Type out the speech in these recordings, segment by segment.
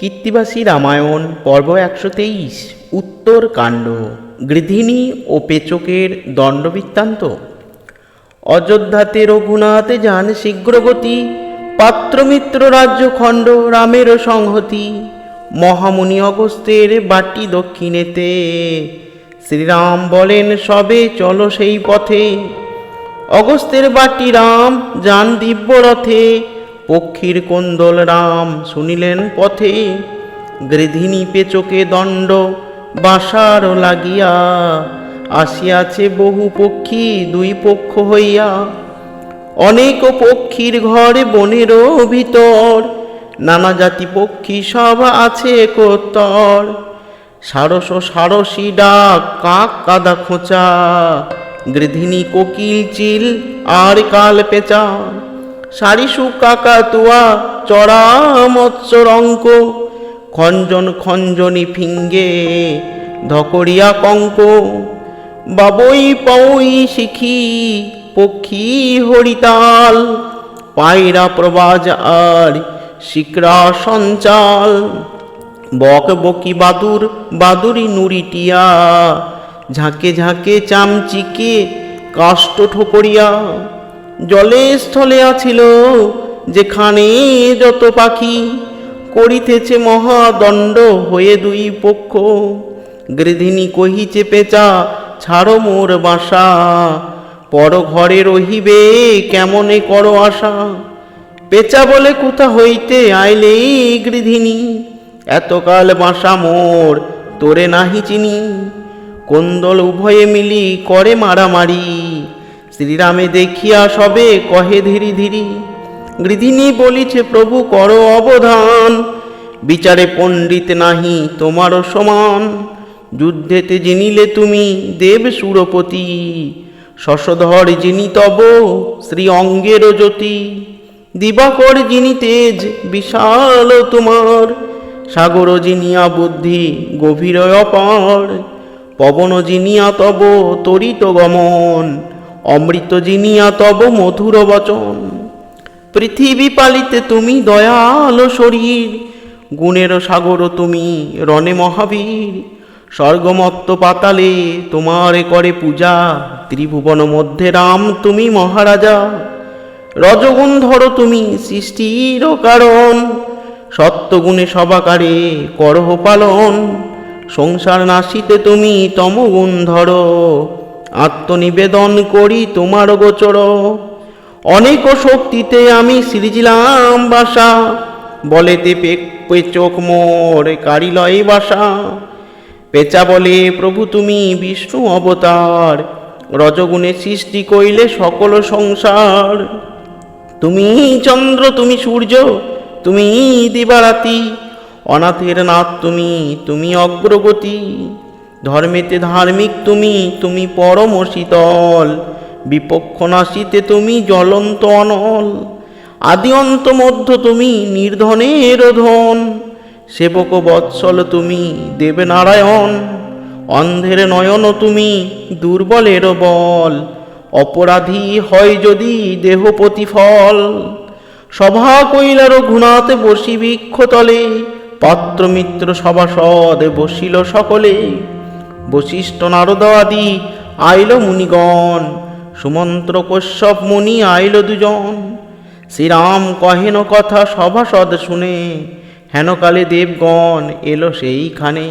কীর্তিবাসী রামায়ণ, পর্ব একশো তেইশ, উত্তর কাণ্ড গৃধিনী ও পেচকের দণ্ডবৃত্তান্ত। অযোধ্যাতে রঘুনাথ যান শীঘ্রগতি, পাত্রমিত্র রাজ্যখণ্ড, রামের সংহতি। মহামুনি অগস্ত্যের বাটি দক্ষিণেতে। শ্রীরাম বলেন, সবে চলো সেই পথে। অগস্তের বাটি রাম যান দিব্য রথে পক্ষীর কোন্দল রাম শুনিলেন পথে গৃধিনী পেচকে দণ্ড, বাসার লাগিয়া আসিয়াছে বহু পক্ষী দুই পক্ষ হইয়া। অনেক পক্ষীর ঘরে বনেরও ভিতর, নানা জাতি পক্ষী সব আছে একত্তর। সারস সারসী ডাক, কাক কাদা খোঁচা গৃধিনী কোকিল চিল আর কাল পেঁচা। সারিসু কাকা তুয়া চড়া মৎস্য রঙ্ক খঞ্জন খঞ্জনি ফিঙ্গে ধকরিয়া কঙ্ক। বাবই পই শিখি পক্ষী হরিতাল। পায়রা প্রবাজ আর শিকরা সঞ্চাল। বক বকি বাদুর, বাদুরি নুরিটিয়া ঝাঁকে ঝাঁকে চামচিকে কাষ্ট ঠোকরিয়া। জলে স্থলে আছিল যেখানে যত পাখি করিতেছে মহাদণ্ড হয়ে দুই পক্ষ। গৃধিনী কহিছে, পেঁচা, ছাড়ো মোর বাসা। পর ঘরে রহিবে, কেমনে করো আশা? পেঁচা বলে কোথা হইতে আইলে গৃধিনী এতকাল বাসা মোর, তোরে নাহি চিনি। কোন্দল উভয়ে মিলি করে মারামারি। শ্রীরামে দেখিয়া সবে কহে ধীরি ধীরি গৃধিনী বলিছে, প্রভু, করো অবধান। বিচারে পণ্ডিত নাহি তোমারও সমান। যুদ্ধেতে জিনিলে তুমি দেব সুরপতি। শশধর যিনি তব, শ্রী অঙ্গের জ্যোতি। দিবাকর যিনি তেজ, বিশাল তোমার। সাগর জিনিয়া বুদ্ধি, গভীর অপার। পবন জিনিয়া তব, তরিত গমন। অমৃত জিনিয়া তব মধুর বচন। পৃথিবী পালিতে তুমি দয়াল শরীর, গুণের সাগর তুমি রণে মহাবীর। স্বর্গমত্ত পাতালে তোমারে করে পূজা, ত্রিভুবন মধ্যে রাম তুমি মহারাজা। রজগুণ ধরো তুমি সৃষ্টির কারণ, সত্যগুণে সবাকারে করহ পালন। সংসার নাশিতে তুমি তমগুণ ধরো আত্মনিবেদন করি তোমার গোচর। অনেক শক্তিতে আমি সৃজিলাম বাসা। বলেতে পে চোখ মোর কারিলয় বাসা। পেঁচা বলে, প্রভু, তুমি বিষ্ণু অবতার। রজগুণে সৃষ্টি কইলে সকল সংসার। তুমি চন্দ্র, তুমি সূর্য, তুমি দিবারাতি। অনাথের নাথ তুমি তুমি অগ্রগতি। ধর্মেতে ধার্মিক তুমি তুমি পরম শীতল। বিপক্ষ নাশিতে তুমি জ্বলন্ত অনল। আদি অন্ত মধ্য তুমি নির্ধনের ধন। সেবক বৎসল তুমি দেবে নারায়ণ অন্ধের নয়ন তুমি দুর্বলের বল। অপরাধী হয় যদি দেহ প্রতিফল। সভা কইলার ঘুণাতে বসি বৃক্ষতলে। পাত্রমিত্র সভাসদ বসিল সকলে। বশিষ্ঠ নারদ আদি আইল মুনিগণ। সুমন্ত্র কশ্যপ মুনি আইল দুজন। শ্রীরাম কহেন কথা সভাসদ শুনে, হেনকালে দেবগণ এলো সেইখানে।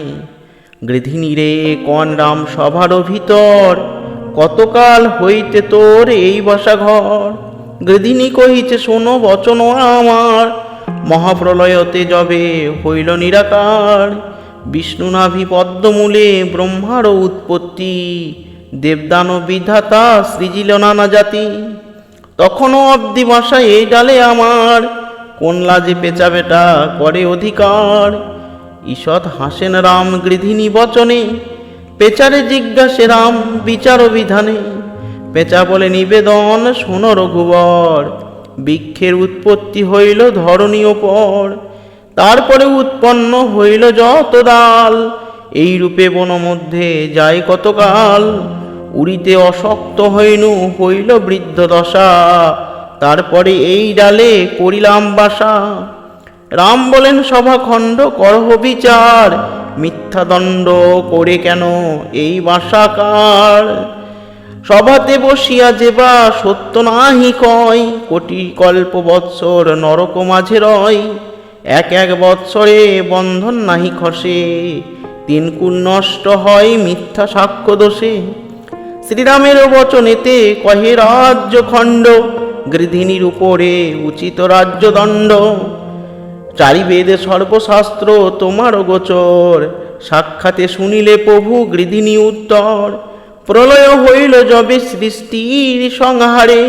গৃধিনী রে কন রাম সভার ভিতর, কতকাল হইতে তোর এই বসা ঘর গৃধিনী কহিছে, শোনো বচন আমার, মহাপ্রলয়তে যবে হইল নিরাকার। বিষ্ণু নাভি পদ্মমূলে ব্রহ্মার উৎপত্তি দেবদান বিধাতা সৃজিল নানা জাতি। তখনও অব্দি ভাষা এই ডালে আমার কোন লাজে পেঁচা বেটা করে অধিকার। ঈষৎ হাসেন রাম গৃধিনী বচনে, পেচারে জিজ্ঞাসে রাম বিচার বিধানে। পেঁচা বলে নিবেদন শোন রঘুবর, বৃক্ষের উৎপত্তি হইল ধরণীয় ওপর তারপরে উৎপন্ন হইল যত ডাল এই রূপে বন মধ্যে যায় কতকাল? উড়িতে অশক্ত হইনু হইল বৃদ্ধ দশা। তারপরে এই ডালে করিলাম বাসা। রাম বলেন, সভাখণ্ড করহ বিচার মিথ্যা দণ্ড করে কেন এই বাসাকার সভাতে বসিয়া যেবা সত্য নাহি কয় কোটি কল্প বৎসর নরক মাঝে রয়। এক এক বৎসরে বন্ধন নাহি খসে, তিন কুল নষ্ট হয় মিথ্যা সাক্ষ্য দোষে। শ্রীরামের বচনেতে কহে রাজ্য খণ্ড গৃধিনীর উপরে উচিত রাজ্যদণ্ড চারি বেদে সর্বশাস্ত্র তোমার গোচর, সাক্ষাতে শুনিলে প্রভু গৃধিনী উত্তর। প্রলয় হইল যবে সৃষ্টির সংহারে,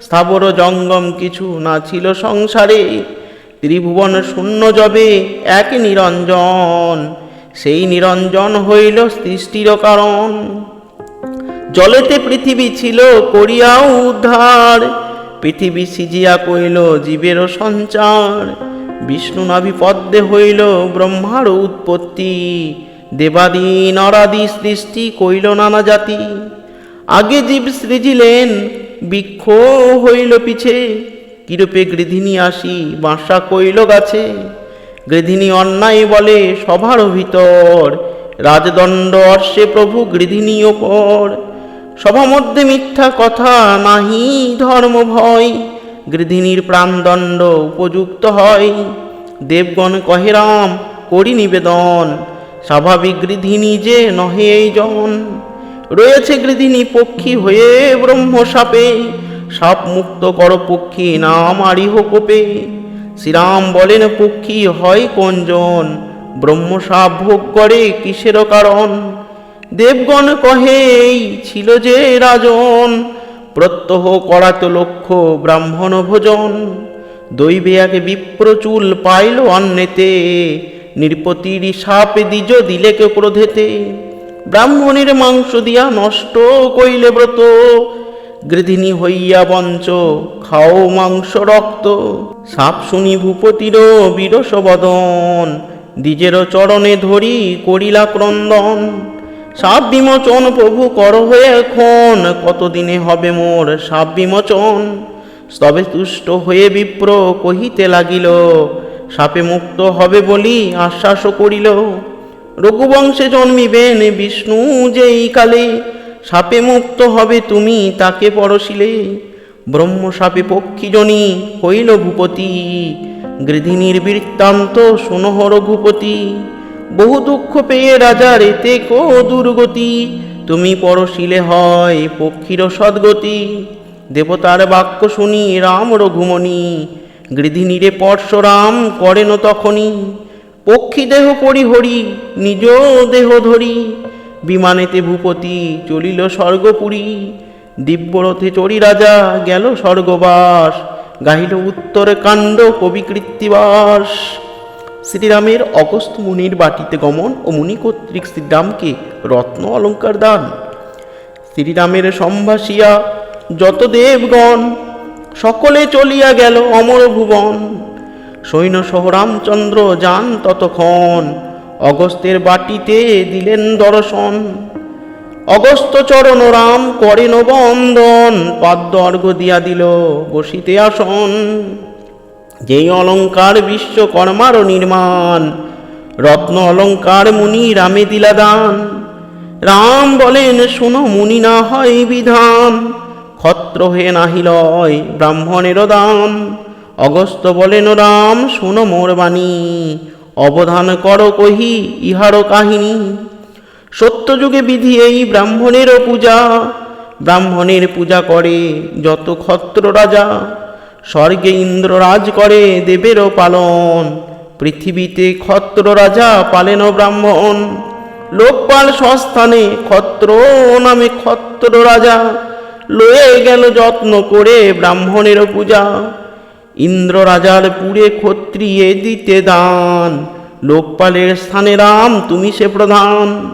স্থাবর জঙ্গম কিছু না ছিল সংসারে। ত্রিভুবন শূন্য যবে এক নিরঞ্জন। সেই নিরঞ্জন হইল সৃষ্টির কারণ। জলেতে পৃথিবী ছিল করিয়া উদ্ধার। পৃথিবী সিজিয়া কইল, জীবের সঞ্চার। বিষ্ণু নাভি পদ্মে হইল, ব্রহ্মার উৎপত্তি। দেবাদি নরাদি সৃষ্টি কইল নানা জাতি। আগে জীব সৃজিলেন, বৃক্ষ হইল পিছে। কিরূপে গৃধিনী আসি? বাসা কইল গাছে। গৃধিনী অন্যায় বলে সভার ভিতর। রাজদণ্ড অর্ষে প্রভু গৃধিনী ওপর। সভা মধ্যে মিথ্যা কথা নাহি, ধর্ম ভয়। গৃধিনীর প্রাণদণ্ড উপযুক্ত হয়। দেবগণ কহে, রাম, করি নিবেদন। স্বাভাবিক গৃধিনী যে নহে এই জন। রয়েছে গৃধিনী পক্ষী হয়ে ব্রহ্ম সাপে সাপ মুক্ত কর পক্ষী, নাম আরিহ কোপে। শ্রীরাম বলেন, পক্ষী হয় কোনজন? ব্রহ্ম সাপ ভোগ করে কিসের কারণ? দেবগণ কহে, এই ছিল যে রাজন। প্রত্যহ করাত লক্ষ্য ব্রাহ্মণ ভোজন। দৈবে এক বিপ্রচুল পাইল অন্নেতে। নির্পতির সাপ দিজ দিলে কে ক্রোধেতে। ব্রাহ্মণের মাংস দিয়া নষ্ট কইলে ব্রত। গৃধিনী হইয়া বঞ্চ, খাও মাংস রক্ত। সাপ শুনি ভূপতির বিরস বদন দ্বিজের চরণে ধরি করিলা ক্রন্দন। সাপ বিমোচন, প্রভু কর হয়ে এখন, কতদিনে হবে মোর সাপ বিমোচন? তবে তুষ্ট হয়ে বিপ্র, কহিতে লাগিল, সাপে মুক্ত হবে বলি আশ্বাসও করিল। রঘুবংশে জন্মিবেন বিষ্ণু যেই কালে সাপে মুক্ত হবে তুমি, তাকে পরশিলে। ব্রহ্ম সাপে পক্ষীজনী হইল ভূপতি। গৃধিনীর বৃত্তান্ত সুনহ রঘুপতি বহু দুঃখ পেয়ে রাজার এতে কো দুর্গতি। তুমি পরশিলে হয় পক্ষীর সদ্গতি। দেবতার বাক্য শুনি রাম রঘুমণি। গৃধিনীরে পরশুরাম করেন তখনই। পক্ষী দেহ পরিহরি, নিজ দেহ ধরি। বিমানেতে ভূপতি চলিল স্বর্গপুরী। দিব্যরথে চড়ি রাজা গেল স্বর্গবাস, গাহিল উত্তর কাণ্ড কবি কৃত্তিবাস শ্রীরামের অগস্ত মুনির বাটিতে গমন ও মুনি কর্তৃক শ্রীরামকে রত্ন অলঙ্কার দান। শ্রীরামের সম্ভাসিয়া যত দেবগণ, সকলে চলিয়া গেল অমর ভুবন। সৈন্য সহ রামচন্দ্র যান ততক্ষণ অগস্তের বাটিতে দিলেন দর্শন। অগস্ত চরণ রাম করেন বন্দন, পাদ্য অর্ঘ দিয়া দিল বসিতে আসন। যেই অলঙ্কার বিশ্বকর্মার নির্মাণ, রত্ন অলঙ্কার মুনি রামে দিলা দান। রাম বলেন, শুনো মুনি, না হয় বিধান, ক্ষত্র হে নাহি লয় ব্রাহ্মণের দান অগস্ত বলেন, রাম, শুনো মোর বাণী অবধান কর কহি ইহারও কাহিনী। সত্যযুগে বিধি এই ব্রাহ্মণেরও পূজা। ব্রাহ্মণের পূজা করে যত ক্ষত্র রাজা। স্বর্গে ইন্দ্র রাজ করে দেবেরও পালন। পৃথিবীতে ক্ষত্র রাজা পালেন ব্রাহ্মণ। লোকপাল সস্থানে ক্ষত্র নামে ক্ষত্র রাজা। লয়ে গেল যত্ন করে ব্রাহ্মণের পূজা। ইন্দ্র রাজার পুরে ক্ষত্রিয়ে দিতে দান। লোকপালের স্থানে রাম, তুমি সে প্রধান।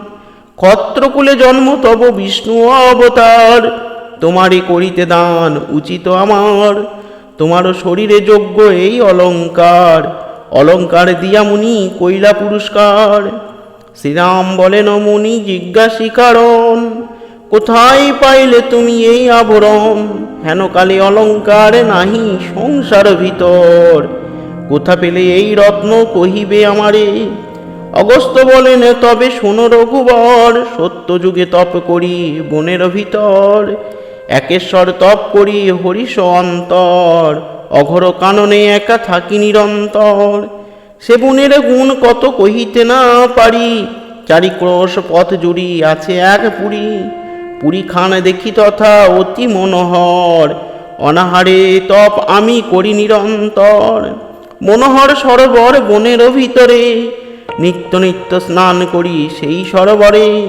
ক্ষত্রকুলে জন্ম, তব বিষ্ণু অবতার। তোমারই করিতে দান উচিত আমার। তোমারও শরীরে যোগ্য এই অলঙ্কার। অলঙ্কার দিয়া মুনি কইলা পুরস্কার শ্রীরাম বলেন মুনি, জিজ্ঞাসী কারণ। কোথায় পাইলে তুমি এই আবরণ? হেন কালে অলঙ্কার নাহি সংসার ভিতর। কোথা পেলে এই রত্ন কহিবে আমারে? অগস্ত বলেন, তবে শোনো রঘুবর সত্য যুগে তপ করি বনের ভিতর। একেশ্বর তপ করি হরিষ অন্তর। অঘর কাননে একা থাকি নিরন্তর। সে বনের গুণ কত কহিতে না পারি। চারিক্রোশ পথ জুড়ি আছে এক পুরী। পুরী খান দেখি তথা অতি মনোহর। অনাহারে তপ আমি করি নিরন্তর। মনোহর সরোবর বনের ভিতরে। নিত্য নিত্য স্নান করি সেই সরোবরে।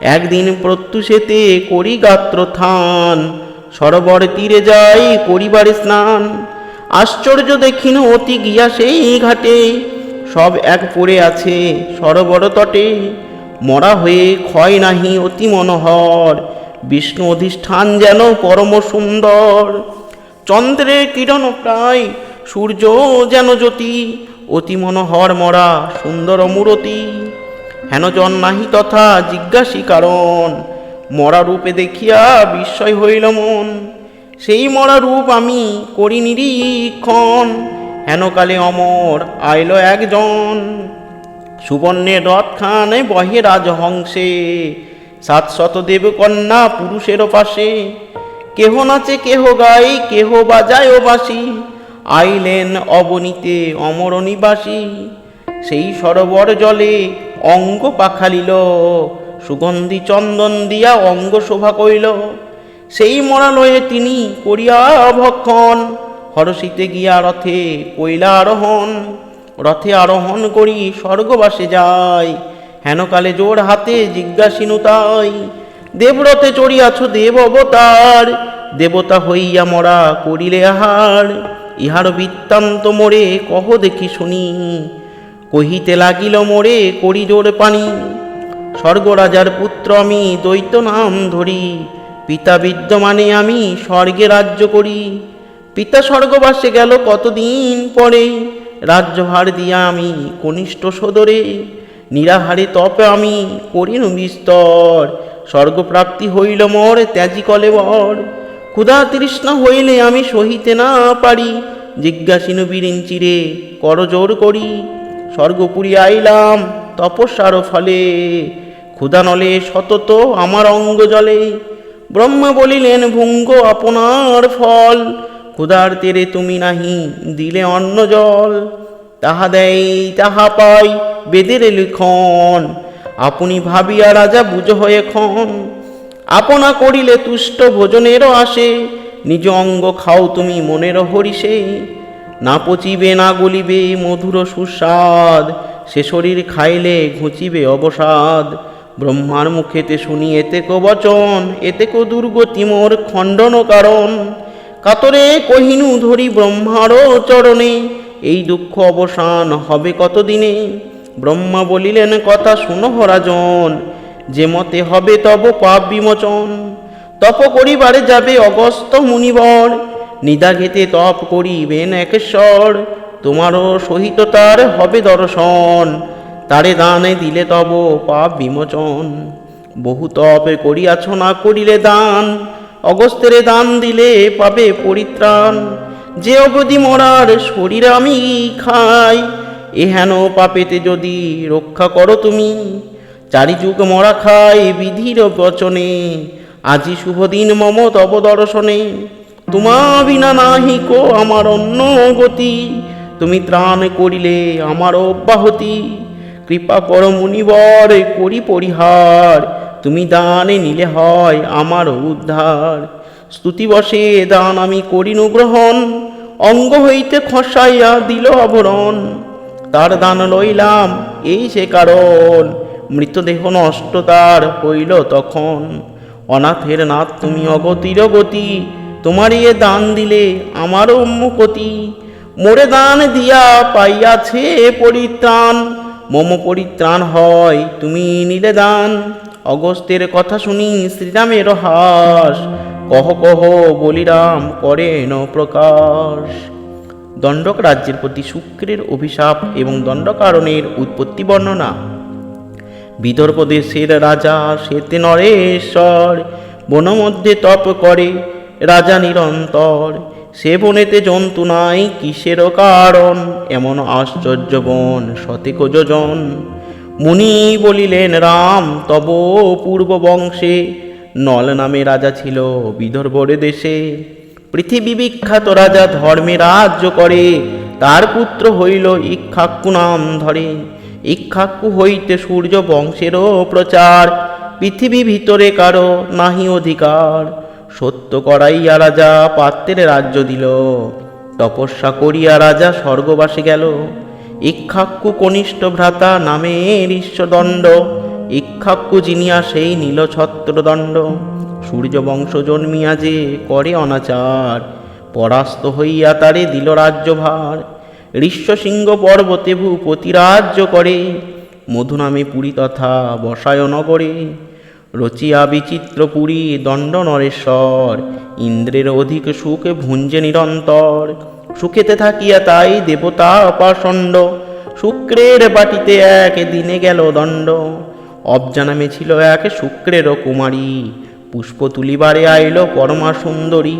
একদিন প্রত্যুষেতে করি গাত্র থান সরোবর তীরে যাই করিবারে স্নান। আশ্চর্য দেখিন অতি গিয়া সেই ঘাটে। সব এক পড়ে আছে সরোবর তটে। মরা হয়ে ক্ষয় নাহি অতি মনোহর। বিষ্ণু অধিষ্ঠান যেন পরম সুন্দর। চন্দ্রের কিরণ প্রায়, সূর্য যেন জ্যোতি। অতি মনোহর মরা সুন্দর মূরতি হেন জন নাহি তথা জিজ্ঞাসী কারণ। মরা রূপে দেখিয়া বিস্ময় হইল মন। সেই মরা রূপ আমি করি নিরীক্ষণ। হেনকালে অমর আইল একজন। সুবর্ণের রথখানে বহে রাজহংসে। সাত সাতশত দেবকন্যা পুরুষের পাশে। কেহ নাচে, কেহ গাই কেহ বাজায় বাসি আইলেন অবনীতে অমর নিবাসী। সেই সরোবর জলে অঙ্গ পাখালিল। সুগন্ধি চন্দন দিয়া অঙ্গ শোভা কইল সেই মরালয়ে তিনি করিয়া ভক্ষণ। হরষিতে গিয়া রথে কইলা আরোহণ রথে আরোহণ করি, স্বর্গবাসে যায় হেনকালে জোর হাতে জিজ্ঞাসিনু তাই, দেবরথে চড়িয়াছ দেব অবতার, দেবতা হইয়া মরা করিলে আহার। ইহার বৃত্তান্ত মোরে কহ দেখি শুনি, কহিতে লাগিল মোরে করি জোর পানি। স্বর্গরাজার পুত্র আমি দ্বৈত নাম ধরি, পিতা বিদ্যমানে আমি স্বর্গে রাজ্য করি। পিতা স্বর্গবাসে গেল কতদিন পরে রাজ্যভার দিয়া আমি কনিষ্ঠ সদরে, নিরাহারে তপে আমি করিনু বিস্তর। স্বর্গপ্রাপ্তি হইল মোর ত্যাজি কলে বর। ক্ষুধা তৃষ্ণা হইলে আমি সহিতে না পারি। জিজ্ঞাসিনু বিরিঞ্চিরে করজোর করি। স্বর্গপুরী আইলাম তপস্যার ফলে। ক্ষুধা নলে সতত আমার অঙ্গ জলে। ব্রহ্মা বলিলেন, ভুঙ্গ আপনার ফল। ক্ষুধার তেরে তুমি নাহি, দিলে অন্ন জল। তাহা দেয় তাহা পাই, বেদের লিখন। আপনি ভাবিয়া রাজা বুঝ হয়ে খন আপনা করিলে তুষ্ট ভোজনেরও আসে, নিজ অঙ্গ খাও তুমি মনের হরিষে। না পচিবে, না গলিবে মধুর সুস্বাদ, সে শরীর খাইলে ঘুচিবে অবসাদ। ব্রহ্মার মুখেতে শুনি, এতে কো বচন, এতে কো দুর্গতি মোর খণ্ডন কারণ। কাতরে কহিনু ধরি ব্রহ্মারও চরণে, এই দুঃখ অবসান হবে কতদিনে? ব্রহ্মা বলিলেন, কথা শুনো রাজন যে মতে হবে তব পাপ বিমোচন। তপ করিবারে যাবে অগস্ত মুনিবর, নিদা ঘেতে তপ করিবেন একেশ্বর। তোমারও সহিত তার হবে দর্শন, তারে দানে দিলে তব পাপ বিমোচন। বহু তপে করিয়াছ, না করিলে দান অগস্তের দান দিলে পাবে পরিত্রাণ। যে অবধি মরার শরীর আমি খাই এহেন পাপেতে যদি রক্ষা করো তুমি। চারিযুগ মরা খাই বিধির বচনে, আজি শুভ দিন মম তব দর্শনে। তোমা বিনা নাহি কো আমার অন্য গতি, তুমি ত্রাণ করিলে আমার অব্যাহতি। কৃপা কর মুনিবর, করি পরিহার তুমি দানে নিলে হয় আমার উদ্ধার। স্তুতিবশে দান আমি করিনু গ্রহণ, অঙ্গ হইতে খসাইয়া দিল আবরণ। তার দান লইলাম, এই সে কারণ, মৃতদেহ নষ্ট তার হইল তখন। অনাথের নাথ তুমি অগতির গতি তোমার এ দান দিলে আমারও মুকতি মোরে দান দিয়া পাইয়াছে পরিত্রাণ, মম পরিত্রাণ হয় তুমি নিলে দান। অগস্তের কথা শুনি শ্রীরামের হাস। কহ কহ বলিরাম করেন প্রকাশ। দণ্ডক রাজ্যের প্রতি শুক্রের অভিশাপ এবং দণ্ডকারণের উৎপত্তি বর্ণনা। বিদর্ভ দেশের রাজা সেতে নরেশ্বর, বনমধ্যে তপ করে রাজা নিরন্তর। সে বনেতে জন্তু নাই কিসেরও কারণ? এমন আশ্চর্য বন শতেক যোজন মুনি বলিলেন, রাম, তব পূর্ব বংশে নল নামে রাজা ছিল বিদর্ভরে দেশে। পৃথিবী বিখ্যাত রাজা ধর্মে রাজ্য করে, তার পুত্র হইল ইক্ষাক্কু নাম ধরে। ইক্ষাক্কু হইতে সূর্য বংশেরও প্রচার, পৃথিবী ভিতরে কারও নাহি অধিকার। সত্য করাইয়া রাজা পাত্রের রাজ্য দিল, তপস্যা করিয়া রাজা স্বর্গবাসে গেল। ইক্ষাক্কু কনিষ্ঠ ভ্রাতা নামের ঈশ্বদণ্ড ইক্ষাক্কু জিনিয়া সেই নীল ছত্রদণ্ড। সূর্য বংশ জন্মিয়া যে করে অনাচার, পরাস্ত হইয়া তারে দিল রাজ্যভার। ঋষ্যসিংহ পর্বতে ভূপতি রাজ্য করে, মধু নামে পুরী তথা বসায় নগরে। রচিয়া বিচিত্র পুরী দণ্ড নরেশ্বর, ইন্দ্রের অধিক সুখ ভুঞ্জে নিরন্তর। সুখেতে থাকিয়া তাই দেবতা পাষণ্ড শুক্রের বাটিতে এক দিনে গেল দণ্ড। অবজা নামে ছিল এক শুক্রের কুমারী। পুষ্প তুলিবারে আইল পরমা সুন্দরী।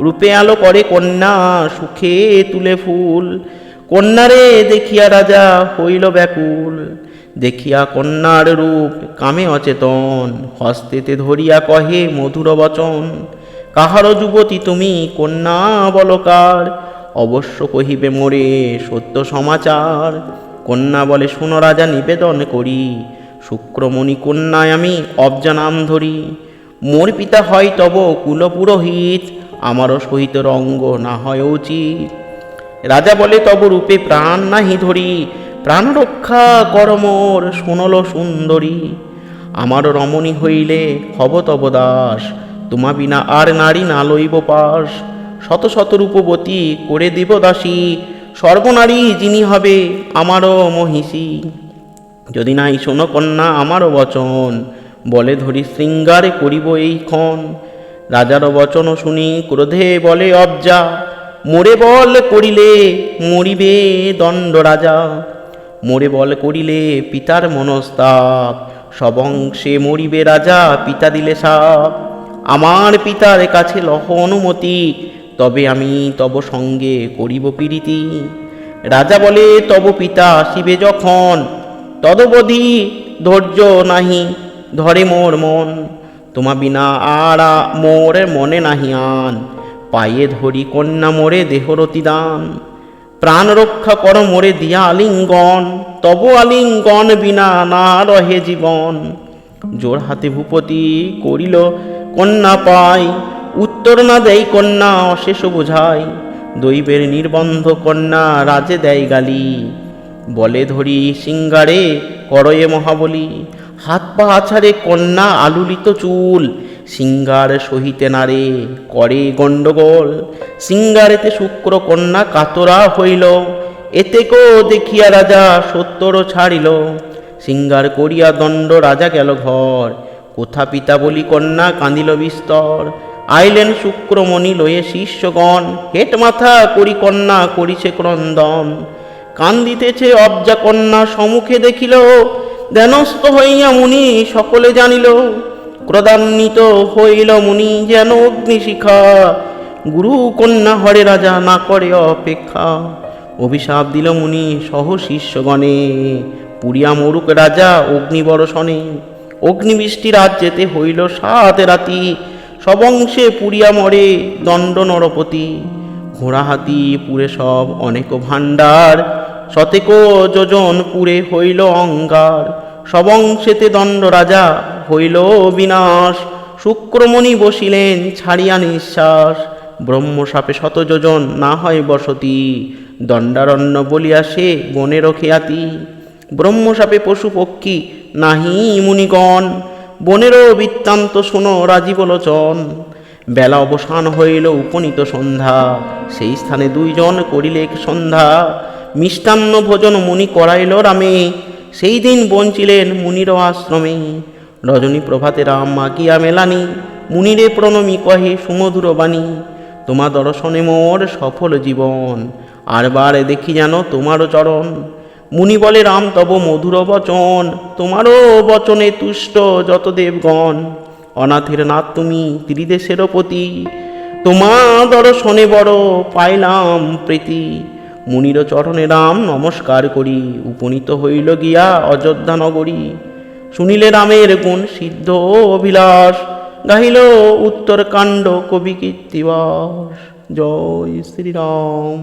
রূপে আলো করে কন্যা, সুখে তুলে ফুল। কন্যারে দেখিয়া রাজা হইল ব্যাকুল। দেখিয়া কন্যার রূপ কামে অচেতন। হস্তেতে ধরিয়া কহে, মধুর বচন, কাহার যুবতী তুমি কন্যা বলকার? অবশ্য কহিবে মোরে, সত্য সমাচার। কন্যা বলে, শুনো রাজা, নিবেদন করি। শুক্রমণি কন্যায় আমি অবজা নাম ধরি। মোর পিতা হয় তব কুলপুরোহিত, আমারও সহিত রঙ্গ না হয় উচিত। রাজা বলে, তব রূপে প্রাণ নাহি ধরি। প্রাণ রক্ষা কর মোর, শুনল সুন্দরী। আমার রমণী হইলে হব তব দাস। তোমা বিনা আর নারী না লইব পাশ শত শত রূপবতী করে দিব দাসী। সর্বনারী যিনি হবে আমারও মহিষী। যদি নাই শোনো কন্যা আমারও বচন, বলে ধরি শৃঙ্গারে করিব এই ক্ষণ। রাজারও বচন শুনি ক্রোধে বলে, অবজা, মোরে বল করিলে মরিবে দণ্ড রাজা। মোরে বল করিলে পিতার মনস্তাপ। সবংশে মরিবে রাজা, পিতা দিলে সাপ। আমার পিতার কাছে লহ অনুমতি তবে আমি তব সঙ্গে করিব পীড়িতি রাজা বলে, তব পিতা আসিবে যখন। তদবধি ধৈর্য নাহি, ধরে মোর মন। তোমা বিনা আর মোর মনে নাহি আন। পায়ে ধরি কন্যা মোরে দেহরতি দান প্রাণ রক্ষা কর মোরে দিয়া আলিঙ্গন। তব আলিঙ্গন বিনা না রহে জীবন। জোর হাতে ভূপতি করিল, কন্যা পাই উত্তর না দেয় কন্যা অশেষ বোঝায়, দৈবের নির্বন্ধ কন্যা রাজে দেয় গালি। বলে ধরি সিঙ্গারে, করয়ে মহাবলী। হাত পা আছাড়ে কন্যা আলুলিত চুল। সিঙ্গার সহিতে নারে করে গণ্ডগোল। সিঙ্গারেতে শুক্র কন্যা কাতরা হইল। এতে কো দেখিয়া রাজা সত্তর ছাড়িল। সিঙ্গার করিয়া দণ্ড রাজা গেল ঘর। কোথা পিতা বলি কন্যা কাঁদিল বিস্তর। আইলেন শুক্রমণি লয়ে শিষ্যগণ, হেট মাথা করি কন্যা করিছে ক্রন্দন। কান্দিতেছে অবজা কন্যা সম্মুখে দেখিল, ধ্যানস্থ হইয়া মুনি সকলে জানিল, ক্রদান্বিত হইল মুনি যেন অগ্নিশিখা। গুরু কন্যা হরে রাজা না করে অপেক্ষা। অভিশাপ দিল মুনি সহ শিষ্যগণে, পুরিয়া মরুক রাজা অগ্নিবরসনে অগ্নিবৃষ্টি রাজ্যেতে হইল সাত রাতি সবংশে পুরিয়া মরে দণ্ড নরপতি। ঘোড়া হাতি পুরে সব অনেক ভাণ্ডার। শতেক যোজন পুরে হইল অঙ্গার। সবংশেতে দণ্ড রাজা হইল বিনাশ। শুক্রমণি বসিলেন ছাড়িয়া নিঃশ্বাস। ব্রহ্মসাপে শত যোজন না হয় বসতি। দণ্ডারণ্য বলিয়া সে বনের খ্যাতি ব্রহ্মসাপে পশু পক্ষী নাহি মুনিগণ। বনেরও বৃত্তান্ত শোনো রাজীব লোচন। বেলা অবসান হইল উপনীত সন্ধ্যা। সেই স্থানে দুইজন করিলে সন্ধ্যা। মিষ্টান্ন ভোজন মুনি করাইল রামে। সেই দিন বঞ্চিলেন মুনির আশ্রমে। রজনী প্রভাতে রাম মাগিয়া মেলানি। মুনিরে প্রণমী কহে, সুমধুর বাণী, তোমার দর্শনে মোর সফল জীবন। আর আরবার দেখি যেন তোমারও চরণ। মুনি বলে, রাম তব মধুর বচন, তোমারও বচনে তুষ্ট যত দেবগণ। অনাথের নাথ তুমি ত্রিদেশের পতি তোমা দর্শনে বড় পাইলাম প্রীতি। মুনির চরণে রাম নমস্কার করি, উপনীত হইল গিয়া অযোধ্যা নগরী। শুনিলে রামের গুণ সিদ্ধ অভিলাষ, গাহিল উত্তরকাণ্ড কবি কীর্তিবাস। জয় শ্রীরাম।